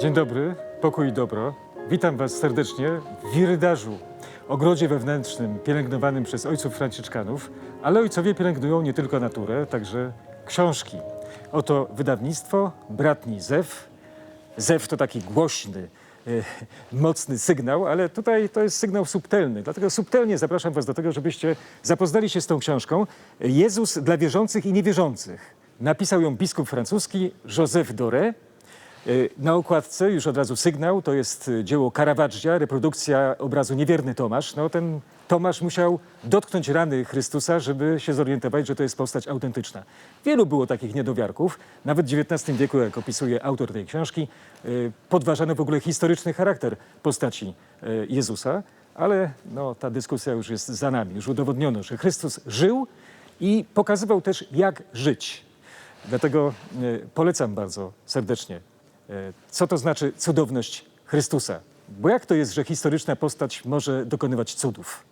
Dzień dobry, pokój i dobro. Witam Was serdecznie w Wirydarzu, ogrodzie wewnętrznym pielęgnowanym przez ojców franciszkanów, ale ojcowie pielęgnują nie tylko naturę, także książki. Oto wydawnictwo Bratni Zew. Zew to taki głośny, e, mocny sygnał, ale tutaj to jest sygnał subtelny. Dlatego subtelnie zapraszam Was do tego, żebyście zapoznali się z tą książką. Jezus dla wierzących i niewierzących. Napisał ją biskup francuski Joseph Doré. Y, Na okładce już od razu sygnał, to jest y, dzieło Caravaggia, reprodukcja obrazu Niewierny Tomasz. No, ten Tomasz musiał dotknąć rany Chrystusa, żeby się zorientować, że to jest postać autentyczna. Wielu było takich niedowiarków. Nawet w XIX wieku, jak opisuje autor tej książki, y, podważano w ogóle historyczny charakter postaci Jezusa. Ale no, ta dyskusja już jest za nami. Już udowodniono, że Chrystus żył i pokazywał też, jak żyć. Dlatego polecam bardzo serdecznie E, co to znaczy cudowność Chrystusa. Bo jak to jest, że historyczna postać może dokonywać cudów?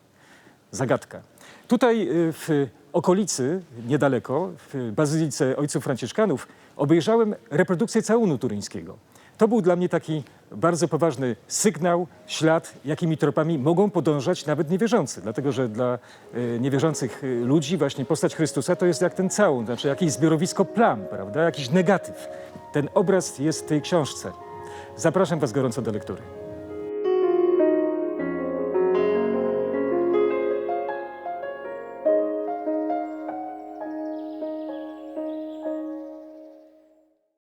Zagadka. Tutaj e, w okolicy, niedaleko, w Bazylice Ojców Franciszkanów, obejrzałem reprodukcję całunu turyńskiego. To był dla mnie taki bardzo poważny sygnał, ślad, jakimi tropami mogą podążać nawet niewierzący. Dlatego, że dla e, niewierzących e, ludzi właśnie postać Chrystusa to jest jak ten całun, znaczy jakieś zbiorowisko plam, prawda? jakiś negatyw. Ten obraz jest w tej książce. Zapraszam Was gorąco do lektury.